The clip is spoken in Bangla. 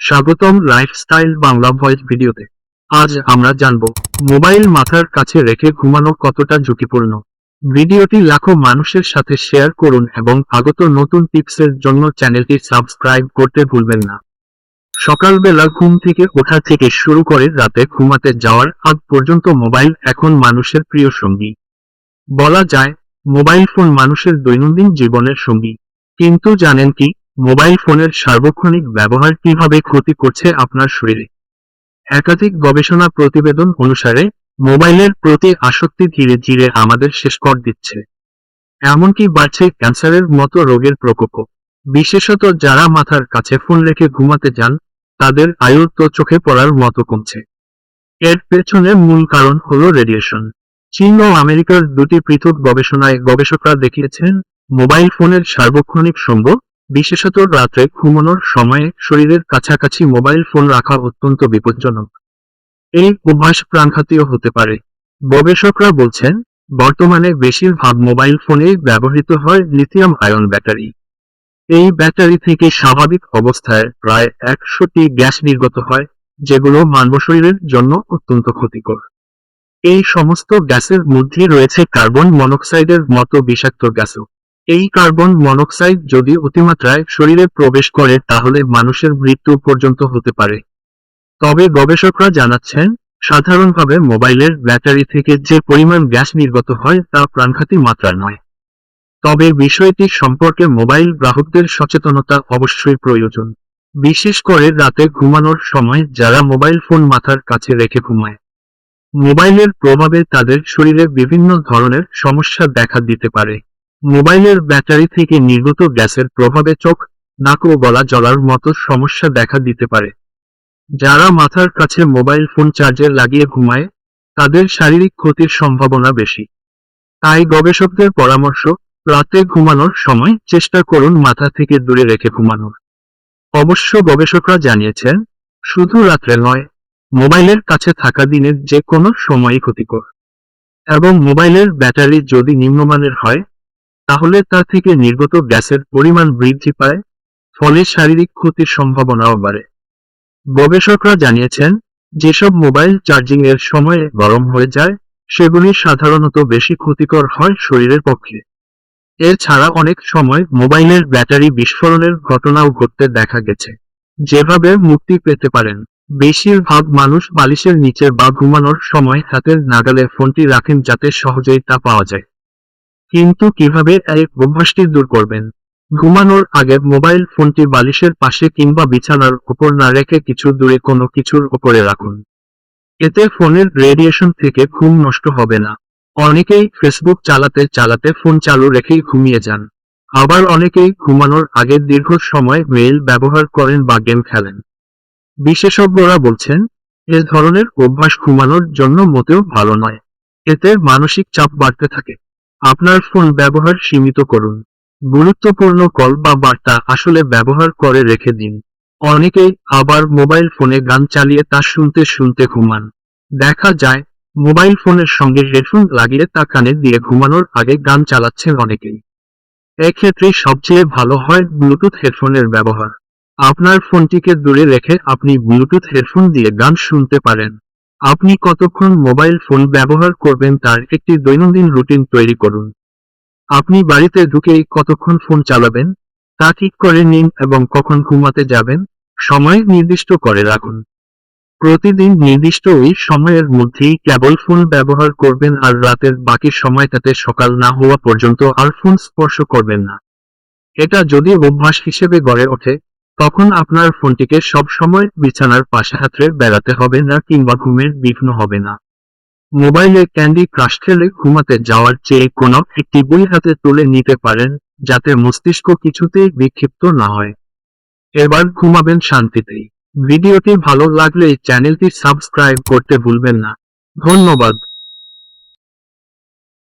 স্বাগতম লাইফস্টাইল বাংলা ভয়েস ভিডিওতে। আজ আমরা জানব, মোবাইল মাথার কাছে রেখে ঘুমানো কতটা ঝুঁকিপূর্ণ? ভিডিওটি লাখো মানুষের সাথে শেয়ার করুন এবং আগত নতুন টিপসের জন্য চ্যানেলটি সাবস্ক্রাইব করতে ভুলবেন না। সকালবেলা ঘুম থেকে ওঠা থেকে শুরু করে রাতে ঘুমাতে যাওয়ার আগ পর্যন্ত মোবাইল এখন মানুষের প্রিয় সঙ্গী। বলা যায়, মোবাইল ফোন মানুষের দৈনন্দিন জীবনের সঙ্গী। কিন্তু জানেন কি? মোবাইল ফোনের সার্বক্ষণিক ব্যবহার কীভাবে ক্ষতি করছে আপনার শরীরে? একাধিক গবেষণা প্রতিবেদন অনুসারে, মোবাইলের প্রতি আসক্তি ধীরে ধীরে আমাদের শেষ কর দিচ্ছে। এমনকি বাড়ছে ক্যান্সারের মতো রোগের প্রকোপ বিশেষত যারা মাথার কাছে ফোন রেখে ঘুমাতে যান, তাদের আয়ু তো চোখে পড়ার মতো কমছে। এর পেছনে মূল কারণ হল রেডিয়েশন। চীন ও আমেরিকার দুটি পৃথক গবেষণায় গবেষকরা দেখিয়েছেন, মোবাইল ফোনের সার্বক্ষণিক সঙ্গ বিশেষত রাত্রে ঘুমানোর সময়ে শরীরের কাছাকাছি মোবাইল ফোন রাখা অত্যন্ত বিপজ্জনক। এই অভ্যাস প্রাণঘাতীয় হতে পারে। গবেষকরা বলছেন, বর্তমানে বেশিরভাগ মোবাইল ফোনে ব্যবহৃত হয় লিথিয়াম আয়ন ব্যাটারি। এই ব্যাটারি থেকে স্বাভাবিক অবস্থায় প্রায় একশোটি গ্যাস নির্গত হয়, যেগুলো মানব শরীরের জন্য অত্যন্ত ক্ষতিকর। এই সমস্ত গ্যাসের মধ্যে রয়েছে কার্বন মনোক্সাইডের মতো বিষাক্ত গ্যাসও। এই কার্বন মনোক্সাইড যদি অতিমাত্রায় শরীরে প্রবেশ করে, তাহলে মানুষের মৃত্যু পর্যন্ত হতে পারে। তবে গবেষকরা জানাচ্ছেন, সাধারণভাবে মোবাইলের ব্যাটারি থেকে যে পরিমাণ গ্যাস নির্গত হয়, তা প্রাণঘাতী মাত্রা নয়। তবে বিষয়টি সম্পর্কে মোবাইল গ্রাহকদের সচেতনতা অবশ্যই প্রয়োজন। বিশেষ করে রাতে ঘুমানোর সময় যারা মোবাইল ফোন মাথার কাছে রেখে ঘুমায়। মোবাইলের প্রভাবে তাদের শরীরে বিভিন্ন ধরনের সমস্যা দেখা দিতে পারে। মোবাইলের ব্যাটারি থেকে নির্গত গ্যাসের প্রভাবে চোখ, নাক ও গলা জ্বলার মতো সমস্যা দেখা দিতে পারে। যারা মাথার কাছে মোবাইল ফোন চার্জে লাগিয়ে ঘুমায়, তাদের শারীরিক ক্ষতির সম্ভাবনা বেশি। তাই গবেষকদের পরামর্শ, রাতে ঘুমানোর সময় চেষ্টা করুন মাথা থেকে দূরে রেখে ঘুমানোর। অবশ্য গবেষকরা জানিয়েছেন, শুধু রাত্রে নয়, মোবাইলের কাছে থাকা দিনের যে কোনো সময়ই ক্ষতিকর। এবং মোবাইলের ব্যাটারি যদি নিম্নমানের হয় তাহলে তা থেকে নির্গত গ্যাসের পরিমাণ বৃদ্ধি পায়, ফলে শারীরিক ক্ষতির সম্ভাবনাও বাড়ে। গবেষকরা জানিয়েছেন, যেসব মোবাইল চার্জিং এর সময়ে গরম হয়ে যায়, সেগুলি সাধারণত বেশি ক্ষতিকর হয় শরীরের পক্ষে। এছাড়া অনেক সময় মোবাইলের ব্যাটারি বিস্ফোরণের ঘটনাও ঘটতে দেখা গেছে, যেভাবে মুক্তি পেতে পারেন। বেশিরভাগ মানুষ বালিশের নিচে বা ঘুমানোর সময় হাতের নাগালে ফোনটি রাখেন যাতে সহজেই তা পাওয়া যায়। কিন্তু কীভাবে এই অভ্যাসটি দূর করবেন? ঘুমানোর আগে মোবাইল ফোনটি বালিশের পাশে কিংবা বিছানার উপর না রেখে কিছু দূরে কোনো কিছুর উপরে রাখুন। এতে ফোনের রেডিয়েশন থেকে ঘুম নষ্ট হবে না। অনেকেই ফেসবুক চালাতে চালাতে ফোন চালু রেখেই ঘুমিয়ে যান। আবার অনেকেই ঘুমানোর আগে দীর্ঘ সময় মেইল ব্যবহার করেন বা গেম খেলেন। বিশেষজ্ঞরা বলছেন, এ ধরনের অভ্যাস ঘুমানোর জন্য মোটেও ভালো নয়। এতে মানসিক চাপ বাড়তে থাকে। আপনার ফোন ব্যবহার সীমিত করুন। গুরুত্বপূর্ণ কল বা বার্তা আসলে ব্যবহার করে রেখে দিন। অনেকেই আবার মোবাইল ফোনে গান চালিয়ে তা শুনতে শুনতে ঘুমান। দেখা যায়, মোবাইল ফোনের সঙ্গে হেডফোন লাগিয়ে তা কানে দিয়ে ঘুমানোর আগে গান চালাচ্ছেন অনেকেই। এক্ষেত্রে সবচেয়ে ভালো হয় ব্লুটুথ হেডফোনের ব্যবহার। আপনার ফোনটিকে দূরে রেখে আপনি ব্লুটুথ হেডফোন দিয়ে গান শুনতে পারেন। আপনি কতক্ষণ মোবাইল ফোন ব্যবহার করবেন তার একটি দৈনন্দিন রুটিন তৈরি করুন। আপনি বাড়িতে ঢুকেই কতক্ষণ ফোন চালাবেন, তা ঠিক করে নিন এবং কখন ঘুমাতে যাবেন, সময় নির্দিষ্ট করে রাখুন। প্রতিদিন নির্দিষ্ট ওই সময়ের মধ্যেই কেবল ফোন ব্যবহার করবেন আর রাতের বাকি সময়টাতে সকাল না হওয়া পর্যন্ত আর ফোন স্পর্শ করবেন না। এটা যদি অভ্যাস হিসেবে গড়ে ওঠে তখন আপনার ফোনটিকে সব সময় বিছানার পাশে হাতরে বেড়াতে হবে না কিংবা ঘুমের বিঘ্ন হবে না। মোবাইলে ক্যান্ডি ক্রাশ খেলে ঘুমাতে যাওয়ার চেয়ে কোনো একটি বই হাতে তুলে নিতে পারেন যাতে মস্তিষ্ক কিছুতেই বিক্ষিপ্ত না হয়। এবার ঘুমাবেন শান্তিতেই। ভিডিওটি ভালো লাগলে চ্যানেলটি সাবস্ক্রাইব করতে ভুলবেন না। ধন্যবাদ।